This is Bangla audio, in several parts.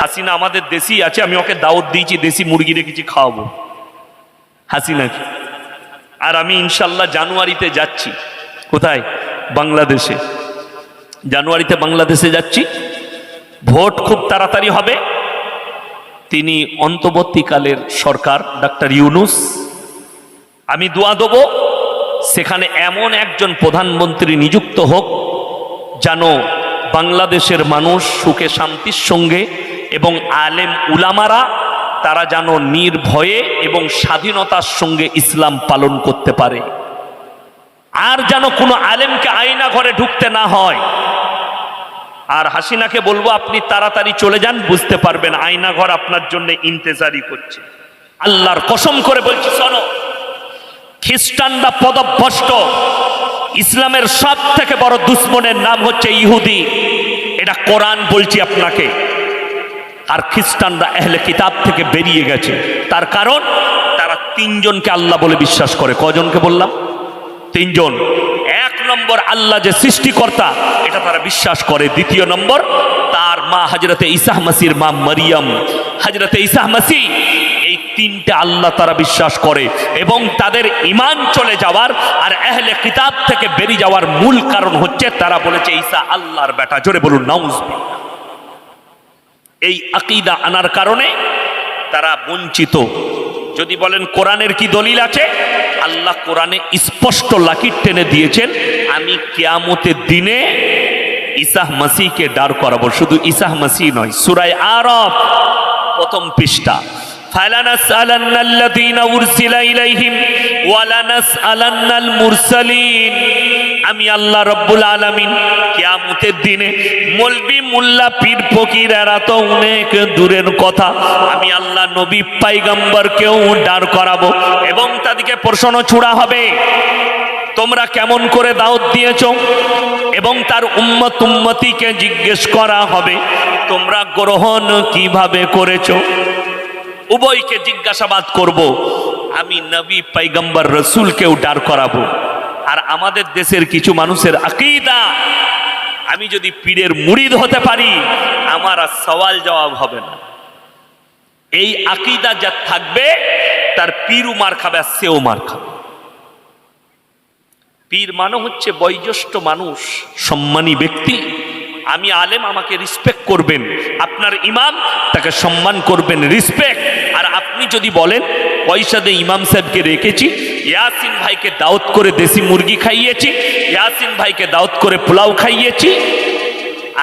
হাসিনা আমাদের দেশি আছে, আমি ওকে দাওয়াত দিয়েছি, দেশি মুরগি রেখেছি, খাওয়াবো। হাসিনাকে আর আমি ইনশাল্লাহ জানুয়ারিতে যাচ্ছি। কোথায়? বাংলাদেশে। জানুয়ারিতে বাংলাদেশে যাচ্ছি। ভোট খুব তাড়াতাড়ি হবে। তিনি অন্তর্বর্তীকালের সরকার, ডাক্তার ইউনুস। আমি দোয়া দেব, সেখানে এমন একজন প্রধানমন্ত্রী নিযুক্ত হোক, যেন বাংলাদেশের মানুষ সুখে, শান্তির সঙ্গে এবং আলেম উলামারা, তারা যেন নির্ভয়ে এবং স্বাধীনতার সঙ্গে ইসলাম পালন করতে পারে। আর যেন কোনো আলেমকে আয়না ঘরে ঢুকতে না হয়। আর হাসিনাকে বলব, আপনি তাড়াতাড়ি চলে যান, বুঝতে পারবেন আয়না ঘর আপনার জন্য ইন্তেজারি করছে। আল্লাহর কসম করে বলছি, শোনো, খ্রিস্টানরা পদভ্রষ্ট। ইসলামের সব থেকে বড় দুশ্মনের নাম হচ্ছে ইহুদি। এটা কোরআন বলছি আপনাকে। আর খ্রিস্টানরা এহলে কিতাব থেকে বেরিয়ে গেছে। তার কারণ, তারা তিনজনকে আল্লাহ বলে বিশ্বাস করে। কজনকে বললাম? তিনজন। এক নম্বর আল্লাহ যে সৃষ্টিকর্তা, এটা তারা বিশ্বাস করে। দ্বিতীয় নম্বর, তার মা হজরতে ইসাহ মাসির মা মারিয়াম। হজরতে ইসাহ মাসি, এই তিনটে আল্লাহ তারা বিশ্বাস করে এবং তাদের ইমান চলে যাওয়ার আর এহলে কিতাব থেকে বেরিয়ে যাওয়ার মূল কারণ হচ্ছে, তারা বলেছে, ঈসা আল্লাহর বেটা। জোরে বলুন নাউজ এই আকিদা আনার কারণে তারা বঞ্চিত যদি বলেন কোরআনের কি দলিল আছে আল্লাহ কোরআনে স্পষ্ট লাকির টেনে দিয়েছেন আমি কেয়ামতের দিনে ইসাহ মাসিকে দাঁড় করাবো শুধু ইসাহ মাসি নয় সুরায় আরব প্রথম পৃষ্ঠা فلنسألن الذين أرسل إليهم ولنسألن المرسلين আমি আল্লাহ রব্বুল আলামিন কিয়ামতের দিনে মলবি মোল্লা পীর ফকির এরা তো অনেক দূরের কথা। আমি আল্লাহ নবী পাইগাম্বরকেও দাঁড় করাবো এবং তাদেরকে প্রশ্ন ছুড়া হবে, তোমরা কেমন করে দাওয়াত দিয়েছ? এবং তার উম্মত উম্মতিকে জিজ্ঞেস করা হবে, তোমরা গ্রহণ কীভাবে করেছ? উভয়কে জিজ্ঞাসাবাদ করব। আমি নবী পাইগম্বর রসুলকেও ডার করাবো। আর আমাদের দেশের কিছু মানুষের আকিদা, আমি যদি পীরের মুড়িদ হতে পারি, আমার আর সওয়াল জবাব হবে না। এই আকিদা যা থাকবে, তার পীরও মার খাবে আর সেও মার খাবে। পীর মানে হচ্ছে বয়োজ্যেষ্ঠ মানুষ, সম্মানী ব্যক্তি। আমি আলেম, আমাকে রিসপেক্ট করবেন। আপনার ইমাম, তাকে সম্মান করবেন রিসপেক্ট আর আপনি যদি বলেন, পয়সা দিয়ে ইমাম সাহেবকে রেখেছি ইয়াসিন ভাইকে দাওয়াত করে দেশি মুরগি খাইয়েছি, ইয়াসিন ভাইকে দাওয়াত করে পোলাও খাইয়েছি।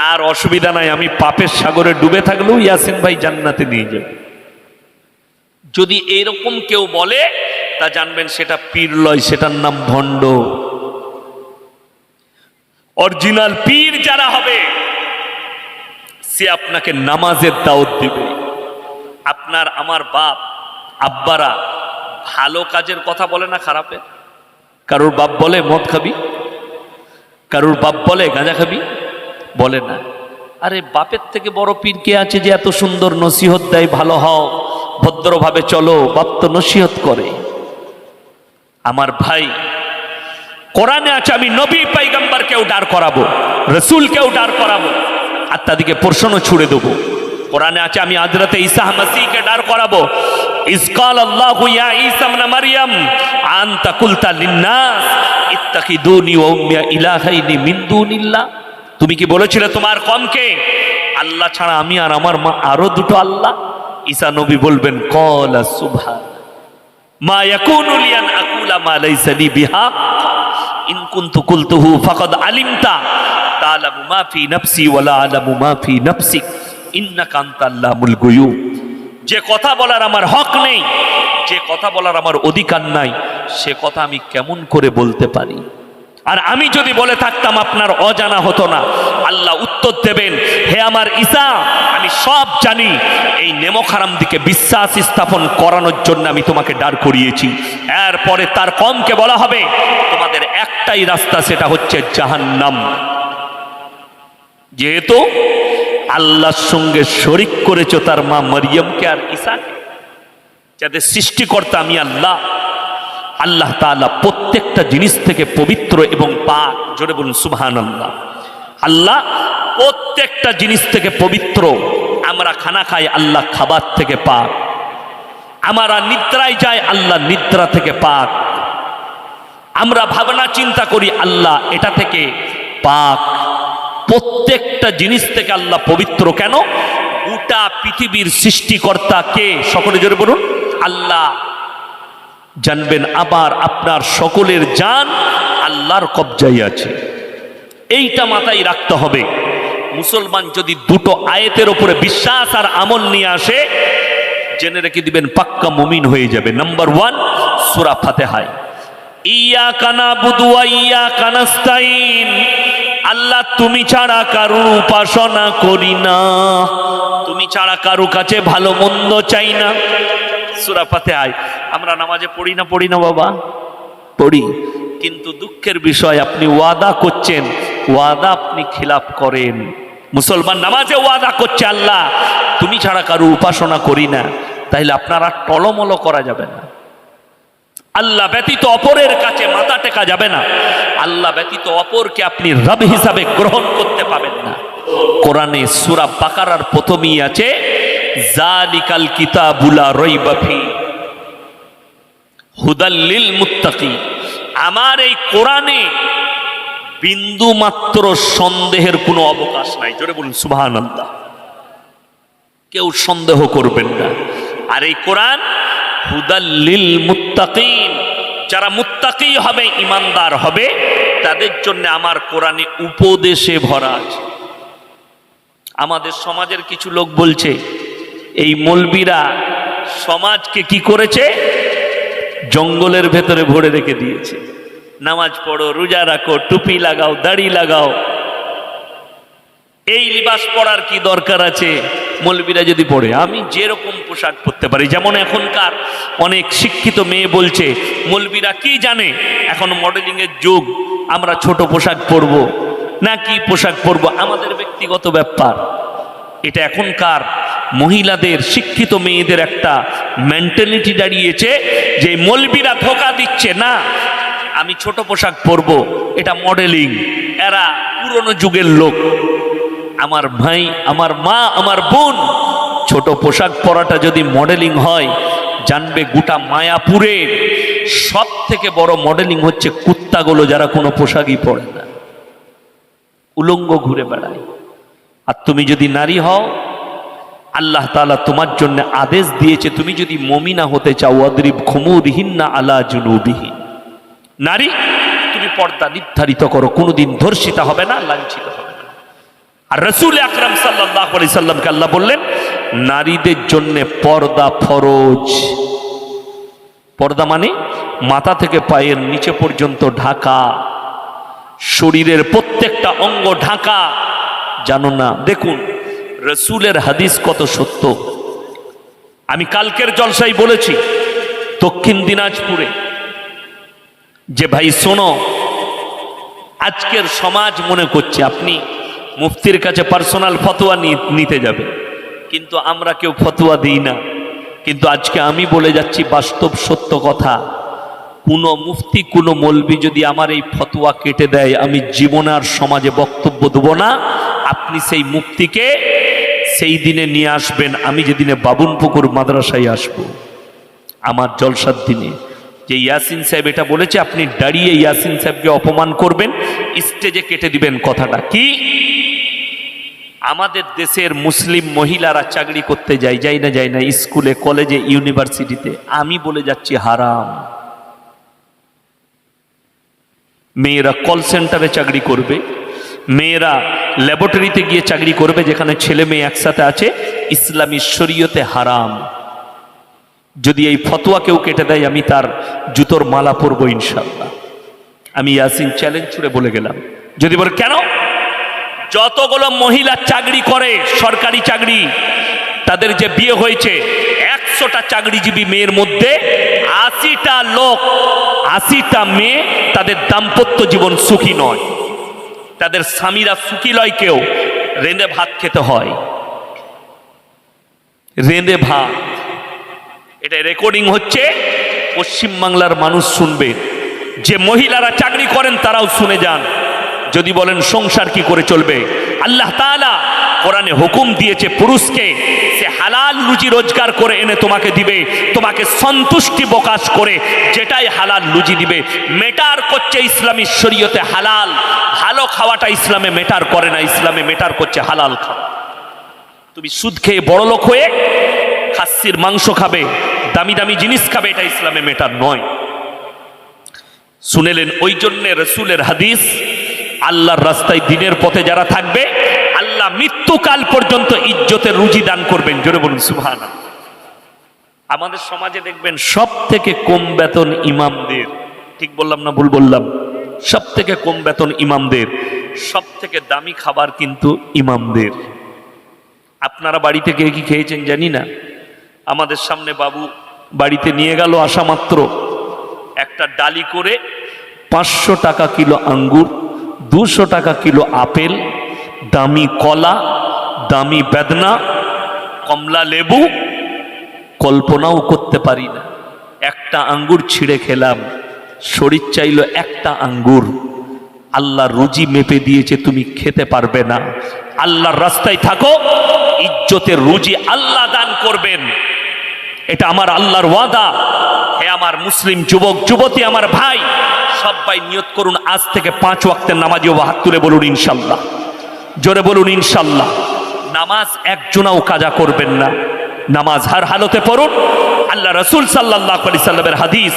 আর অসুবিধা নাই, আমি পাপের সাগরে ডুবে থাকলেও ইয়াসিন ভাই জান্নাতে নিয়ে যাবে। যদি এরকম কেউ বলে, তা জানবেন সেটা পীর লয়, সেটার নাম ভণ্ড। অরিজিনাল পীর যারা হবে, সে আপনাকে নামাজের দাওয়াত দিবে। আপনার আমার বাপ, আব্বারা ভালো কাজের কথা বলে না খারাপে? কারোর বাপ বলে, মদ খাবি? কারোর বাপ বলে, গাঁজা খাবি? বলে না। আরে, বাপের থেকে বড় পীর কে আছে যে এত সুন্দর নসিহত দেয়, ভালো হও, ভদ্রভাবে চলো, বাপ তো নসিহত করে। আমার ভাই, কোরআনে আছে, আমি নবী পাইগাম্বারকেও দাঁড় করাবো, রসুলকেও দাঁড় করাবো, আর তাদেরকে প্রশ্ন ছুড়ে দেবো। কোরআনে আছে, আমি আজরাতে ঈসা মাসিকে দাঁড় করাবো। ইসকাল আল্লাহু ইয়া ঈসা ইবনে মারইয়াম আনতা কুলতা লিন্নাস ইত্তাকিদুনি ওয়া উম্মিয়া ইলাহাইনি মিন দুনিল্লাহ। তুমি কি বলেছিলে তোমার কমকে? আল্লাহ ছাড়া আমি আর আমার মা আরও দুটো আল্লাহ। ঈসা নবী বলবেন, কলা সুবহান মা ইয়াকুনু লিয়ান আকুলা মা লাইসা লি বিহাক ইন কুনতু কুলতুহু ফাকাদ আলিমতা, তা'লামু মা ফি নাফসি ওয়া লা আ'লামু মা ফি নাফসিক। আনতাল্লামুল গুয়ুব। যে কথা বলার আমার হক নেই, যে কথা বলার আমার অধিকার নাই, সে কথা আমি কেমন করে বলতে পারি? আর আমি যদি বলে থাকতাম আপনার অজানা হতো না, আল্লাহ উত্তর দেবেন, হে আমার ঈসা, আমি সব জানি, এই নেমখারাম দিকে বিশ্বাস স্থাপন করানোর জন্য আমি তোমাকে দাঁড় করিয়েছি। এরপরে তার কমকে বলা হবে, তোমাদের একটাই রাস্তা, সেটা হচ্ছে জাহান্নাম। যেহেতু আল্লাহর সঙ্গে শরিক করেছ তার মা মরিয়মকে আর ঈসাকে যাদের সৃষ্টিকর্তা আমি আল্লাহ আল্লাহ তাআলা প্রত্যেকটা জিনিস থেকে পবিত্র এবং পাক। জোরে বলুন সুবহান আল্লাহ আল্লাহ প্রত্যেকটা জিনিস থেকে পবিত্র। আমরা খানা খাই, আল্লাহ খাবার থেকে পাক। আমরা নিদ্রায় যাই, আল্লাহ নিদ্রা থেকে পাক। আমরা ভাবনা চিন্তা করি, আল্লাহ এটা থেকে পাক। প্রত্যেকটা জিনিস থেকে আল্লাহ পবিত্র কেন? গোটা পৃথিবীর সৃষ্টিকর্তা কে? সকলে জোরে বলুন। আল্লাহ জানবেন আবার আপনার সকলের জান আল্লাহর কবজাই আছে। এইটা মাথায় রাখতে হবে। মুসলমান যদি দুটো আয়াতের ওপরে বিশ্বাস আর আমল নিয়ে আসে, জেনে রেখে দিবেন পাক্কা মুমিন হয়ে যাবে। নাম্বার ওয়ান, সুরা ফাতেহায় ইয়া কানা বুদুয়া ইয়া কানাস্তাইন আল্লাহ, তুমি ছাড়া কারুর উপাসনা করি না। তুমি ছাড়া কারু কাছে ভালো মন্দ চাই না। সুরা আয় আমরা নামাজে পড়ি না পড়ি না বাবা? পড়ি। কিন্তু দুঃখের বিষয়, আপনি ওয়াদা করছেন, ওয়াদা আপনি খিলাপ করেন। মুসলমান নামাজে ওয়াদা করছে আল্লাহ, তুমি ছাড়া কারও উপাসনা করি না। তাইলে আপনারা টলমল করা যাবে না। আল্লাহ ব্যতীত অপরের কাছে মাথা টেকা যাবে না। আল্লাহ ব্যতীত অপরকে আপনি রব হিসাবে গ্রহণ করতে পাবেন না। কোরআনে সুরা বাকারার প্রথমেই আছে, জালিকাল কিতাবুলা রইবাফি হুদাল্লিল মুত্তাকি। আমার এই কোরআনে বিন্দু মাত্র সন্দেহের কোনো অবকাশ নাই। জোরে বলুন সুবাহান কেউ সন্দেহ করবেন না। আর এই কোরআন হুদাল্লিল মুত্তাকিন, যারা মুত্তাকি হবে, ইমানদার হবে, তাদের জন্য আমার কোরআনে উপদেশে ভরা আছে। আমাদের সমাজের কিছু লোক বলছে, এই মলবিরা সমাজকে কি করেছে? জঙ্গলের ভেতরে ভরে রেখে দিয়েছে। নামাজ পড়ো, রোজা রাখো, টুপি লাগাও, দাড়ি লাগাও। এই লিবাস পড়ার কি দরকার আছে? মলবিরা যদি পড়ে, আমি যেরকম পোশাক পরতে পারি, যেমন এখনকার অনেক শিক্ষিত মেয়ে বলছে, মলবিরা কি জানে? এখন মডেলিংয়ের যুগ, আমরা ছোট পোশাক পরব, না কি পোশাক পরব? আমাদের ব্যক্তিগত ব্যাপার। এটা এখনকার মহিলাদের, শিক্ষিত মেয়েদের একটা মেন্টালিটি দাঁড়িয়েছে, যে মলবিরা ধোকা দিচ্ছে, না, আমি ছোট পোশাক পরব, এটা মডেলিং এরা পুরনো যুগের লোক। আমার ভাই, আমার মা, আমার বোন, ছোট পোশাক পরাটা যদি মডেলিং হয়, জানবে গোটা মায়াপুরের সব থেকে বড় মডেলিং হচ্ছে কুত্তাগুলো যারা কোনো পোশাকই পরে না। উলঙ্গ ঘুরে বেড়ায়। আর তুমি যদি নারী হও, আল্লাহ তাআলা তোমার জন্য আদেশ দিয়েছে, তুমি যদি মমিনা হতে চাও অদ্রিব খুমুরহিন্না আলা জুনুবিহীন নারী, তুমি পর্দা নির্ধারিত করো, কোনোদিন ধর্ষিতা হবে না, লাঞ্ছিত হবে। না আর রসুল আকরাম সাল্লাহ আলি সাল্লামকে আল্লাহ বললেন, নারীদের জন্য পর্দা ফরজ। পর্দা মানে মাথা থেকে পায়ের নিচে পর্যন্ত ঢাকা, শরীরের প্রত্যেকটা অঙ্গ ঢাকা। জানো না, দেখুন, রসুলের হাদিস কত সত্য। আমি কালকের জলসাই বলেছি, দক্ষিণ দিনাজপুরে, যে ভাই, শোনো, আজকের সমাজ মনে করছে আপনি মুফতির কাছে পার্সোনাল ফতোয়া নিতে যাবে। কিন্তু আমরা কেউ ফতোয়া দিই না। কিন্তু আজকে আমি বলে যাচ্ছি, বাস্তব সত্য কথা। কোনো মুফতি, কোনো মলবি যদি আমার এই ফতোয়া কেটে দেয়, আমি জীবনে আর সমাজে বক্তব্য দেবো না। আপনি সেই মুক্তিকে সেই দিনে নিয়ে আসবেন। আমি যেদিনে বাবুনপুকুর মাদ্রাসায় আসব, আমার জলসার দিনে। যে ইয়াসিন সাহেব এটা বলেছে, আপনি দাঁড়িয়ে ইয়াসিন সাহেবকে অপমান করবেন, স্টেজে কেটে দিবেন কথাটা। কি? আমাদের দেশের মুসলিম মহিলারা চাকরি করতে যায় যাই না, যায় না, স্কুলে, কলেজে, ইউনিভার্সিটিতে। আমি বলে যাচ্ছি হারাম। মেয়েরা কল সেন্টারে চাকরি করবে, মেয়েরা ল্যাবরেটরিতে গিয়ে চাকরি করবে, যেখানে ছেলে মেয়ে একসাথে আছে, ইসলামী শরীয়তে হারাম। যদি এই ফতোয়া কেউ কেটে দেয়, আমি তার জুতোর মালা পরবো ইনশাল্লাহ আমি ইয়াসিন চ্যালেঞ্জ ছুড়ে বলে গেলাম। যদি বলে, কেন? যতগুলো মহিলা চাকরি করে, সরকারি চাকরি, তাদের যে বিয়ে হয়েছে, একশোটা চাকরিজীবী মেয়ের মধ্যে আশিটা লোক, আশিটা মেয়ে তাদের দাম্পত্য জীবন সুখী নয়। তাদের স্বামীরা সুখী লয় কেউ, রেঁধে ভাত খেতে হয়। রেঁধে ভাত। এটা রেকর্ডিং হচ্ছে, পশ্চিমবাংলার মানুষ শুনবে। যে মহিলারা চাকরি করেন, তারাও শুনে যান। যদি বলেন সংসার কি করে চলবে? আল্লাহ তাআলা কোরআনে হুকুম দিয়েছে পুরুষকে, সে হালাল রুজি রোজগার করে এনে তোমাকে দিবে, তোমাকে সন্তুষ্টি প্রকাশ করে যেটাই হালাল রুজি দিবে। মেটার করছে ইসলামী শরীয়তে হালাল, ভালো খাওয়াটা ইসলামে মেটার করে না, ইসলামে মেটার করছে হালাল খাওয়া। তুমি সুদ খেয়ে বড় লোক হয়ে খাসির মাংস খাবে, দামি দামি জিনিস খাবে, এটা ইসলামে মেটার নয়। শুনেলেন ওই জন্যে রসুলের হাদিস আল্লাহর রাস্তায় দিনের পথে যারা থাকবে, আল্লাহ মৃত্যুকাল পর্যন্ত ইজ্জতের রুজি দান করবেন। জোরে বলুন সুহান আমাদের সমাজে দেখবেন সব থেকে কম বেতন ইমামদের, ঠিক বললাম না ভুল বললাম? সব থেকে কম বেতন ইমামদের সব থেকে দামি খাবার কিন্তু ইমামদের। আপনারা বাড়িতে কে কি খেয়েছেন জানি না? আমাদের সামনে বাবু বাড়িতে নিয়ে গেল আসা মাত্র একটা ডালি করে পাঁচশো টাকা কিলো আঙ্গুর দুশো টাকা কিলো আপেল, দামি কলা, দামি বেদনা, কমলা লেবু, কল্পনাও করতে পারি না। একটা আঙ্গুর ছিঁড়ে খেলাম, শরীর চাইলো একটা আঙ্গুর। আল্লাহ রুজি মেপে দিয়েছে, তুমি খেতে পারবে না। আল্লাহর রাস্তায় থাকো, ইজ্জতের রুজি আল্লাহ দান করবেন। এটা আমার আল্লাহর ওয়াদা। আমার মুসলিম যুবক, যুবতী, আমার ভাই, সবাই নিয়ত করুন, আজ থেকে পাঁচ ওয়াক্তের নামাজি ও হাত তুলে বলুন, ইনশাল্লাহ। জোরে বলুন, ইনশাল্লাহ। নামাজ একজনাও কাজা করবেন না। নামাজ হার হালতে পড়ুন। আল্লাহ রসুল সাল্লাহ আলি সাল্লামের হাদিস,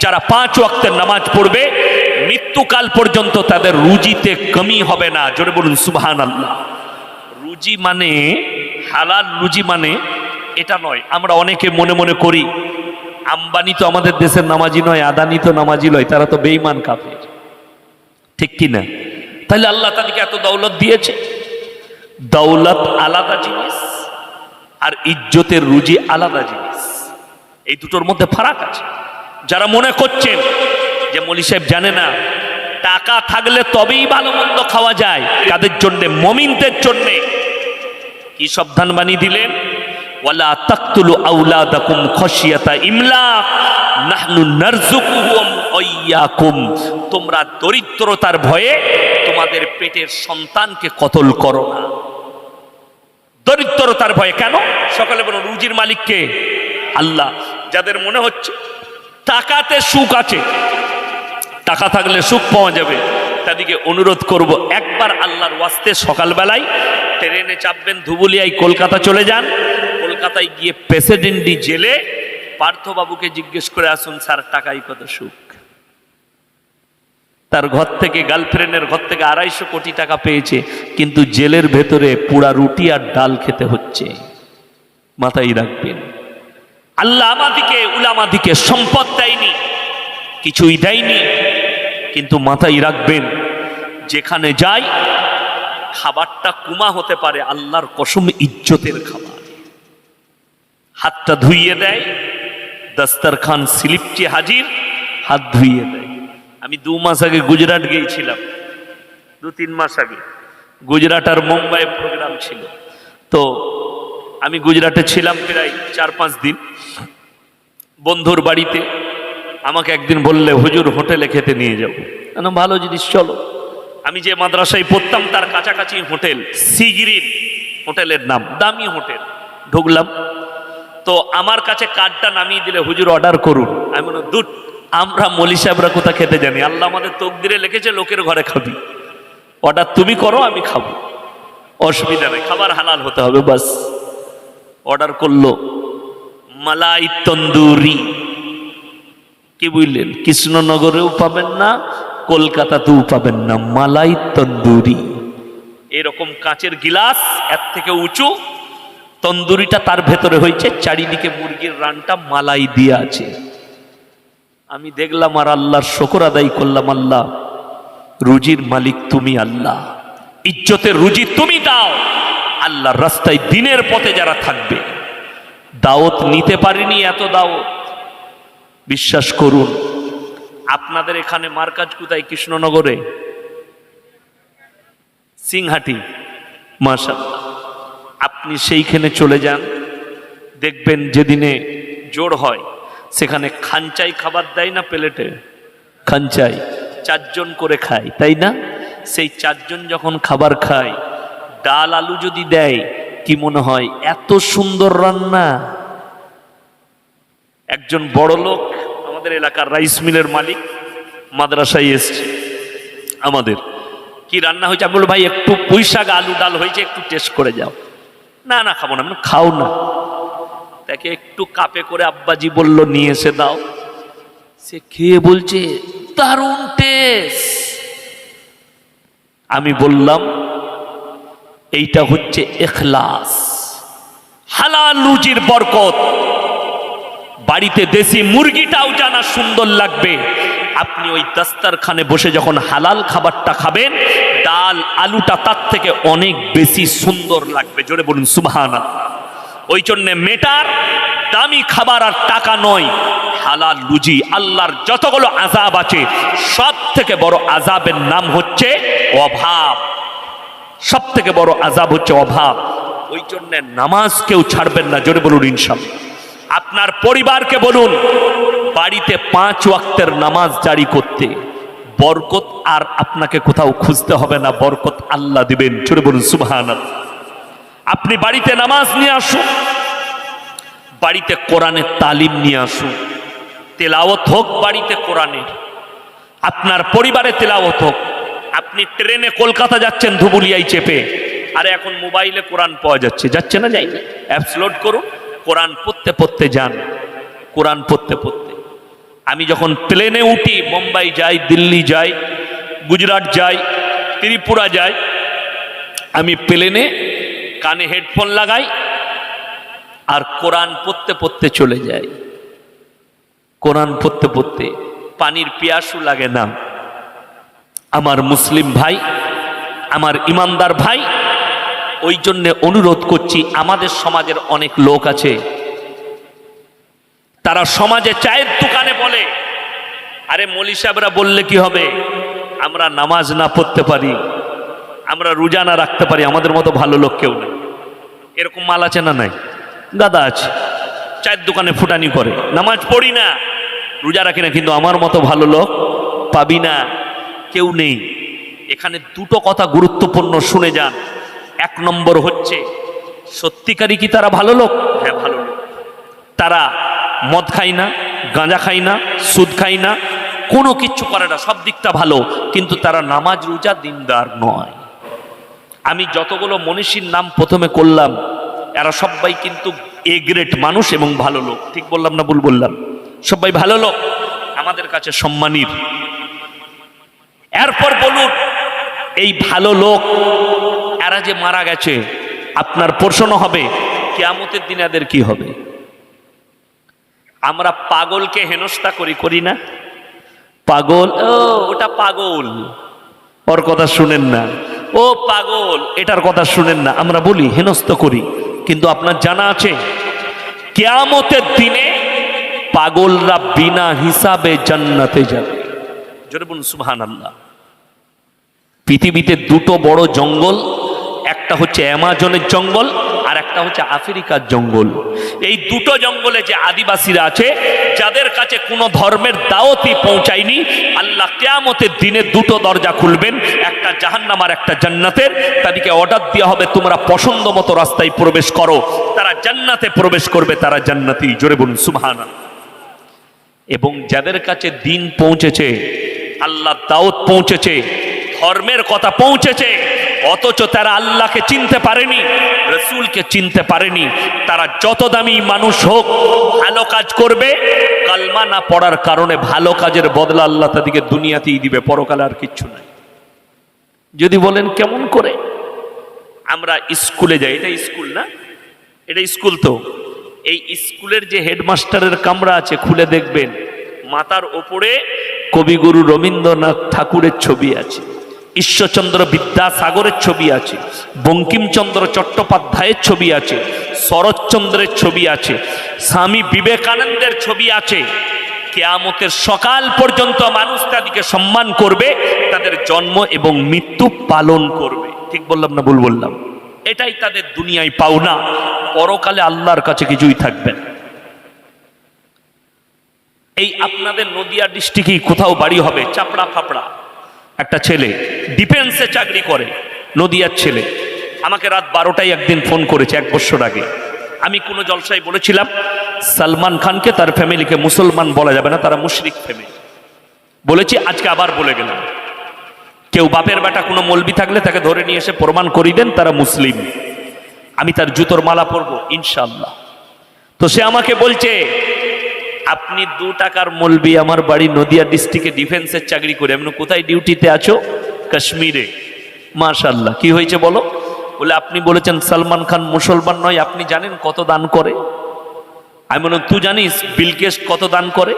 যারা পাঁচ ওয়াক্তের নামাজ পড়বে, মৃত্যুকাল পর্যন্ত তাদের রুজিতে কমি হবে না। জোরে বলুন সুবহান আল্লাহ রুজি মানে হালাল রুজি মানে এটা নয়। আমরা অনেকে মনে মনে করি আম্বানি তো আমাদের দেশের নামাজি নয়, আদানি তো নামাজি নয় তারা তো বেইমান কাফের। ঠিক কি না তাহলে আল্লাহ তাদেরকে এত দৌলত দিয়েছে? দৌলত আলাদা জিনিস আর ইজ্জতের রুজি আলাদা জিনিস। এই দুটোর মধ্যে ফারাক আছে। যারা মনে করছেন যে মলি সাহেব জানে না, টাকা থাকলে তবেই ভালো মন্দ খাওয়া যায়। কাদের জন্যে? মমিনদের জন্যে। কি সাবধান বানিয়ে দিলেন? ওয়ালা তাকতুলু আউলাদাকুম খশিয়াতা ইমলাক। নাহনু নারযুকুহুম ওয়াইয়াকুম। তোমরা দরিদ্রতার ভয়ে তোমাদের পেটের সন্তানকে কতল করো না। দরিদ্রতার ভয়ে কেন? সকালে বলুন, রুজির মালিককে আল্লাহ। যাদের মনে হচ্ছে টাকাতে সুখ আছে, টাকা থাকলে সুখ পাওয়া যাবে। তাদেরকে অনুরোধ করব, একবার আল্লাহর ওয়াস্তে সকালবেলায় ট্রেনে চাপবেন, ধুবুলিয়ায় কলকাতা চলে যান। কলকাতায় গিয়ে প্রেসিডেন্টি জেলে পার্থবাবুকে জিজ্ঞেস করে আসুন, স্যার, টাকাই কত সুখ? তার ঘর থেকে, গার্লফ্রেন্ডের ঘর থেকে আড়াইশো কোটি টাকা পেয়েছে, কিন্তু জেলের ভেতরে পুরা রুটি আর ডাল খেতে হচ্ছে। মাথায় রাখবেন, আল্লাহ আমাদিকে, উলামাদিকে সম্পদ দেয়নি, কিছুই দেয়নি। কিন্তু মাথায় রাখবেন, যেখানে যাই, খাবারটা কুমা হতে পারে, আল্লাহর কসম ইজ্জতের খাবার। হাতটা ধুইয়ে দেয়, দস্তরখান স্লিপচে হাজির, হাত ধুইয়ে দেয়। আমি দু মাস আগে গুজরাট গিয়েছিলাম, দু তিন মাস আগে। গুজরাট আর মুম্বাই প্রোগ্রাম ছিল। তো আমি গুজরাটে ছিলাম প্রায় চার পাঁচ দিন। বন্ধুর বাড়িতে আমাকে একদিন বললে হুজুর হোটেলে খেতে নিয়ে যাব কেন ভালো জিনিস চলো। আমি যে মাদ্রাসায় পড়তাম তার কাছাকাছি হোটেল সিগিরিন হোটেলের নাম দামি হোটেল। ঢুকলাম। তো আমার কাছে কার্ডটা নামিয়ে দিলে হুজুর অর্ডার করুন। আমি বললাম দুধ আমরা মলি সাহেবরা কোথা খেতে জানি? আল্লাহ আমাদের তকদিরে লিখেছে লোকের ঘরে খাবি। অর্ডার তুমি করো আমি খাব। অসুবিধা নেই খাবার হালাল হতে হবে বাস। অর্ডার করল মালাই তন্দুরি। কি বুঝলেন? কৃষ্ণনগরেও পাবেন না, কলকাতাতেও পাবেন না। মালাই তন্দুরি। এরকম কাঁচের গিলাস এর থেকে উঁচু, তন্দুরিটা তার ভেতরে হয়েছে, চারিদিকে মুরগির রানটা মালাই দিয়ে আছে। আমি দেখলাম আর আল্লাহর শকর আদায় করলাম, আল্লাহ, রুজির মালিক তুমি আল্লাহ। ইজ্জতের রুজি তুমি দাও। আল্লাহর রাস্তায় দিনের পথে যারা থাকবে। দাওত নিতে পারিনি এত দাওয়াত। বিশ্বাস করুন, আপনাদের এখানে মার্কাজ কোথায়? কৃষ্ণনগরে? সিংহাটি মাশাল্লাহ আপনি সেইখানে চলে যান, দেখবেন যেদিনে জোর হয়, সেখানে খাঞ্চাই খাবার দেয় না প্লেটে? খাঞ্চাই চারজন করে খায়, তাই না? সেই চারজন যখন খাবার খায়, ডাল আলু যদি দেয়, কি মনে হয়? এত সুন্দর রান্না! একজন বড় লোক, আমাদের এলাকার রাইস মিলের মালিক, মাদ্রাসায় এসছে। আমাদের, কি রান্না হয়েছে? আমি বলব ভাই, একটু পুঁই শাক আলু, ডাল হয়েছে, একটু টেস্ট করে যাও। না না, খাব না। খাও না। তাকে একটু কাপে করে আব্বাজি বলল, নিয়ে এসে দাও। সে খেয়ে বলছে, দারুণ টেস্ট আমি বললাম, এইটা হচ্ছে এখলাস। হালাল লুচির বরকত। বাড়িতে দেশি মুরগিটাও জানা সুন্দর লাগবে। আপনি ওই দাস্তারখানে বসে যখন হালাল খাবারটা খাবেন, ডাল, আলুটা তার থেকে অনেক বেশি সুন্দর লাগবে। জোরে বলুন সুবাহানা ওই জন্য মেটার, দামি খাবার আর টাকা নয়। হালাল লুজি আল্লাহর যতগুলো আজাব আছে সব থেকে বড় আজাবের নাম হচ্ছে অভাব। সব থেকে বড় আজাব হচ্ছে অভাব। ওই জন্য নামাজ কেউ ছাড়বেন না, জোরে বলুন ইনশাল্লাহ আপনার পরিবারকে বলুন, বাড়িতে পাঁচ ওয়াক্তের নামাজ জারি করতে বরকত আর আপনাকে কোথাও খুঁজতে হবে না, বরকত আল্লাহ দিবেন। জোরে বলুন সুবহান আপনি বাড়িতে নামাজ নিয়ে আসুন, বাড়িতে কোরআনের তালিম নিয়ে আসুন। তেলাওত হোক বাড়িতে কোরআনের, আপনার পরিবারে তেলাওত হোক। আপনি ট্রেনে কলকাতা যাচ্ছেন ধুবুলিয়ায় চেপে, আরে এখন মোবাইলে কোরআন পাওয়া যাচ্ছে যাচ্ছে না যাই অ্যাপস লোড করুন। কোরআন পড়তে পড়তে যান। কোরআন পড়তে পড়তে। আমি যখন প্লেনে উঠি, মুম্বাই যাই, দিল্লি যাই, গুজরাট যাই, ত্রিপুরা যাই, আমি প্লেনে কানে হেডফোন লাগাই আর কোরআন পড়তে পড়তে চলে যাই। কোরআন পড়তে পড়তে পানির পিয়াসু লাগে না। আমার মুসলিম ভাই, আমার ইমানদার ভাই ওই জন্য অনুরোধ করছি, আমাদের সমাজের অনেক লোক আছে, তারা সমাজে চায়ের দোকানে বলে, আরে মলি সাহেবরা বললে কি হবে? আমরা নামাজ না পড়তে পারি, আমরা রোজা না রাখতে পারি, আমাদের মতো ভালো লোক কেউ নেই। এরকম মাল আছে না নাই? দাদা আছে, চায়ের দোকানে ফুটানি করে। নামাজ পড়ি না, রোজা রাখি না, কিন্তু আমার মতো ভালো লোক পাবি না, কেউ নেই। এখানে দুটো কথা গুরুত্বপূর্ণ, শুনে যান। এক নম্বর হচ্ছে, সত্যিকারই কি তারা ভালো লোক? হ্যাঁ ভালো লোক। তারা মদ খায় না, গাঁজা খায় না, সুদ খায় না, কোনো কিচ্ছু করে না, সব দিকটা ভালো, কিন্তু তারা নামাজ রোজা দিনদার নয়। আমি যতগুলো মনীষীর নাম প্রথমে করলাম, এরা সবাই কিন্তু এ গ্রেট মানুষ এবং ভালো লোক। ঠিক বললাম না ভুল বললাম? সবাই ভালো লোক, আমাদের কাছে সম্মানীর। এরপর বলুন, এই ভালো লোক এরা যে মারা গেছে, আপনার প্রশ্ন হবে, কেয়ামতের দিন এদের কি হবে? আমরা পাগলকে হেনস্থা করি করি না? পাগল, ও, ওটা পাগল। ওর কথা শুনেন না। ও পাগল, এটার কথা শুনেন না। আমরা বলি, হেনস্থ করি। কিন্তু আপনার জানা আছে, কেয়ামতের দিনে পাগলরা বিনা হিসাবে জান্নাতে যাবে। জোরে বলুন আল্লাহ পৃথিবীতে দুটো বড় জঙ্গল একটা হচ্ছে অ্যামাজনের জঙ্গল আর একটা হচ্ছে আফ্রিকার জঙ্গল। এই দুটো জঙ্গলে যে আদিবাসীরা আছে, যাদের কাছে কোনো ধর্মের দাওয়াতই পৌঁছায়নি, আল্লাহ কেয়ামতের দিনে দুটো দরজা খুলবেন, একটা জাহান্নাম আর একটা জান্নাতের। তাদেরকে অর্ডার দেওয়া হবে, তোমরা পছন্দ মতো রাস্তায় প্রবেশ করো। তারা জান্নাতে প্রবেশ করবে, তারা জান্নাতি। জোরে বলুন, সুবহানাল্লাহ। এবং যাদের কাছে দিন পৌঁছেছে আল্লাহ দাওয়াত পৌঁছেছে, ধর্মের কথা পৌঁছেছে অথচ তারা আল্লাহকে চিনতে পারেনি, রসুলকে চিনতে পারেনি। তারা যত দামি মানুষ হোক, ভালো কাজ করবে, কালমা না পড়ার কারণে ভালো কাজের বদলা আল্লাহ তাদেরকে দুনিয়াতেই দিবে, পরকালে আর কিচ্ছু নাই। যদি বলেন কেমন করে? আমরা স্কুলে যাই, এটা স্কুল না? এটা স্কুল তো। এই স্কুলের যে হেডমাস্টারের কামরা আছে, খুলে দেখবেন, মাথার ওপরে কবিগুরু রবীন্দ্রনাথ ঠাকুরের ছবি আছে। ঈশ্বরচন্দ্র বিদ্যাসাগরের ছবি আছে, বঙ্কিমচন্দ্র চট্টোপাধ্যায়ের ছবি আছে, শরৎচন্দ্রের ছবি আছে, স্বামী বিবেকানন্দের ছবি আছে। কেয়ামতের সকাল পর্যন্ত মানুষ তাদেরকে সম্মান করবে, তাদের জন্ম এবং মৃত্যু পালন করবে। ঠিক বললাম না ভুল বললাম? এটাই তাদের দুনিয়ায় পাওনা। পরকালে আল্লাহর কাছে কিছুই থাকবে। এই আপনাদের নদিয়া ডিস্ট্রিক্টেই কোথাও বাড়ি হবে, চাপড়া ফাপড়া। একটা ছেলে ডিফেন্সে চাকরি করে, নদিয়ার ছেলে। আমাকে রাত বারোটায় একদিন ফোন করেছে, এক বছর আগে। আমি কোনো জলসায় বলেছিলাম, সালমান খানকে তার ফ্যামিলিকে মুসলমান বলা যাবে না, তারা মুশরিক ফ্যামিলি বলেছি, আজকে আবার বলে গেলাম। কেউ বাপের বেটা কোনো মলবি থাকলে তাকে ধরে নিয়ে এসে প্রমাণ করিয়ে দেন, তারা মুসলিম। আমি তার জুতোর মালা পরবো ইনশাল্লাহ তো সে আমাকে বলছে আপনি দু টাকার মলবি আমার বাড়ি নদিয়া ডিস্ট্রিক্টে ডিফেন্সের চাকরি করে আপনি কোথায় ডিউটিতে আছো? কাশ্মীরে। মাশাল্লাহ কি হয়েছে বলো? বলে, আপনি বলেছেন সালমান খান মুসলমান নয়, আপনি জানেন কত দান করে? আমি বললাম, তুই জানিস বিলগেস্ট কত দান করে?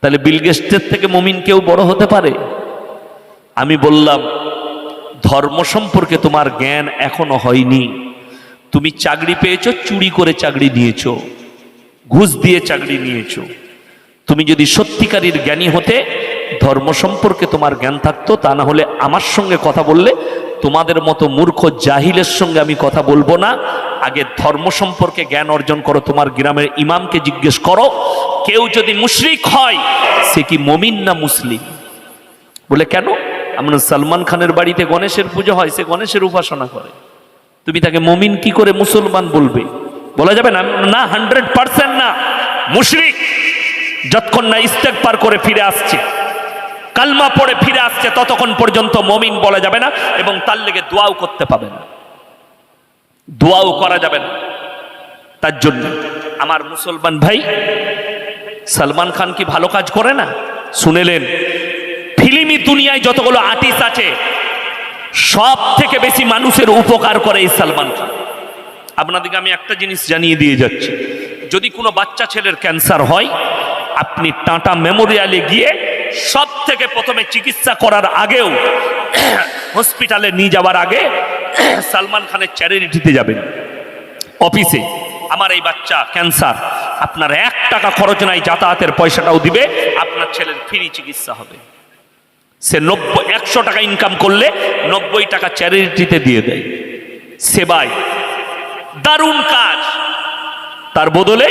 তাহলে বিলগেস্টের থেকে মমিন কেউ বড় হতে পারে? আমি বললাম, ধর্ম সম্পর্কে তোমার জ্ঞান এখনও হয়নি। তুমি চাকরি পেয়েছ, চুরি করে চাকরি নিয়েছো ঘুষ দিয়ে চাকরি নিয়েছো। তুমি যদি সত্যিকারীর জ্ঞানী হতে, ধর্ম সম্পর্কে তোমার জ্ঞান থাকতো, তা না হলে আমার সঙ্গে কথা বললে, তোমাদের মতো মূর্খ জাহিলের সঙ্গে আমি কথা বলব না। আগে ধর্ম সম্পর্কে জ্ঞান অর্জন করো, তোমার গ্রামের ইমামকে জিজ্ঞেস করো, কেউ যদি মুশরিক হয়, সে কি মমিন না মুসলিম? বলে, কেন? আমরা সালমান খানের বাড়িতে গণেশের পুজো হয়, সে গণেশের উপাসনা করে। তুমি তাকে মমিন কি করে মুসলমান বলবে? বলা যাবে না না হান্ড্রেড পার্সেন্ট না। মুশরিক যতক্ষণ না ইস্তেক পার করে ফিরে আসছে, কালমা পড়ে ফিরে আসছে, ততক্ষণ পর্যন্ত মমিন বলা যাবে না এবং তার লেগে দোয়াও করতে পাবে না। দোয়াও করা যাবে না। তার জন্য আমার মুসলমান ভাই, সালমান খান কি ভালো কাজ করে না? শুনেলেন, ফিল্মি দুনিয়ায় যতগুলো আর্টিস্ট আছে সব থেকে বেশি মানুষের উপকার করে এই সালমান খান। আপনাদেরকে আমি একটা জিনিস জানিয়ে দিয়ে যাচ্ছি। যদি কোনো বাচ্চা ছেলের ক্যান্সার হয়, আপনি টাটা মেমোরিয়ালে গিয়ে সব থেকে প্রথমে চিকিৎসা করার আগেও হসপিটালে নিয়ে যাওয়ার আগে সালমান খানের চ্যারিটিতে যাবেন। অফিসে। আমার এই বাচ্চা ক্যান্সার, আপনার এক টাকা খরচ নাই, যাতায়াতের পয়সাটাও দিবে, আপনার ছেলের ফ্রি চিকিৎসা হবে। সে নব্বই, একশো টাকা ইনকাম করলে নব্বই টাকা চ্যারিটিতে দিয়ে দেয়। সেবায় দারুণ কাজ। তার বদলে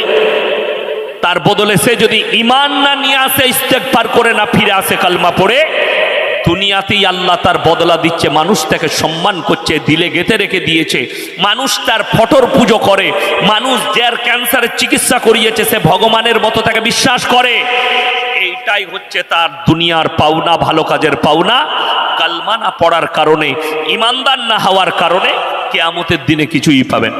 তার বদলে সে যদি ইমান না নিয়ে আসে ইস্তেক পার করে না ফিরে আসে কালমা পড়ে, দুনিয়াতেই আল্লাহ তার বদলা দিচ্ছে, মানুষ তাকে সম্মান করছে, দিলে গেতে রেখে দিয়েছে। মানুষ তার ফটোর পুজো করে, মানুষ যার ক্যান্সারের চিকিৎসা করিয়েছে, সে ভগবানের মতো তাকে বিশ্বাস করে। এইটাই হচ্ছে তার দুনিয়ার পাওনা, ভালো কাজের পাওনা। কালমা না পড়ার কারণে ইমানদার না হওয়ার কারণে, কেয়ামতের দিনে কিছুই পাবেন